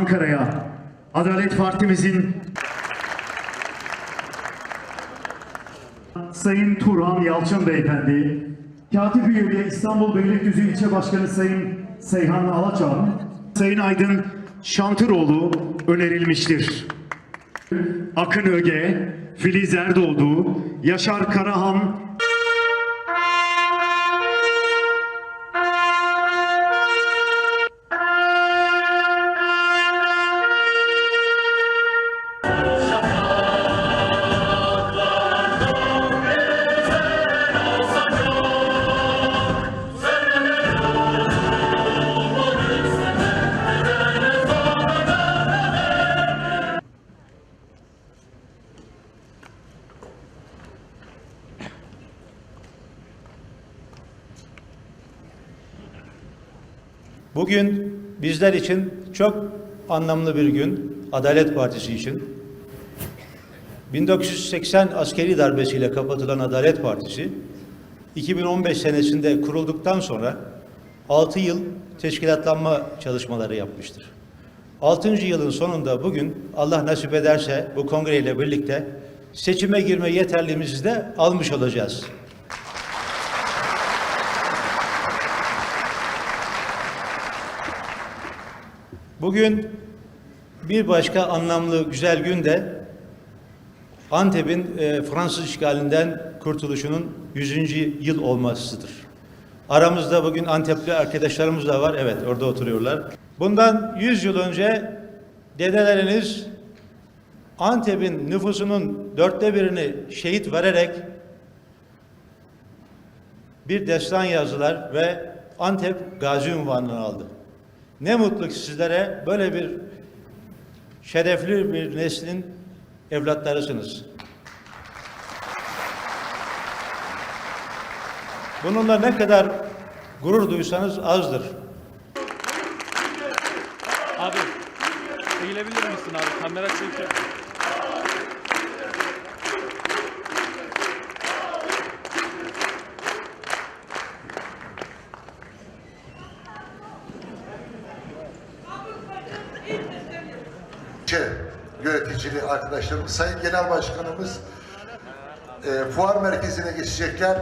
Ankara'ya, Adalet Partimizin Sayın Turhan Yalçın Beyefendi, Katip Üyeliği İstanbul Beylikdüzü İlçe Başkanı Sayın Seyhan Alaçam, Sayın Aydın Şantıroğlu önerilmiştir. Akın Öge, Filiz Erdoğdu, Yaşar Karahan, Bugün bizler için çok anlamlı bir gün, Adalet Partisi için. 1980 askeri darbesiyle kapatılan Adalet Partisi, 2015 senesinde kurulduktan sonra 6 yıl teşkilatlanma çalışmaları yapmıştır. 6. yılın sonunda bugün Allah nasip ederse bu kongreyle birlikte seçime girme yeterliğimizi de almış olacağız. Bugün bir başka anlamlı güzel gün de Antep'in e, Fransız işgalinden kurtuluşunun 100. yıl olmasıdır. Aramızda bugün Antepli arkadaşlarımız da var. Evet orada oturuyorlar. Bundan 100 yıl önce dedeleriniz Antep'in nüfusunun dörtte birini şehit vererek bir destan yazdılar ve Antep gazi unvanını aldı. Ne mutlu ki sizlere böyle bir şerefli bir neslin evlatlarısınız. Bununla ne kadar gurur duysanız azdır. Abi eğilebilir misin abi? Kamera çekiyor. İlçe yöneticili arkadaşlarımız, Sayın Genel Başkanımız e, fuar merkezine geçecekler.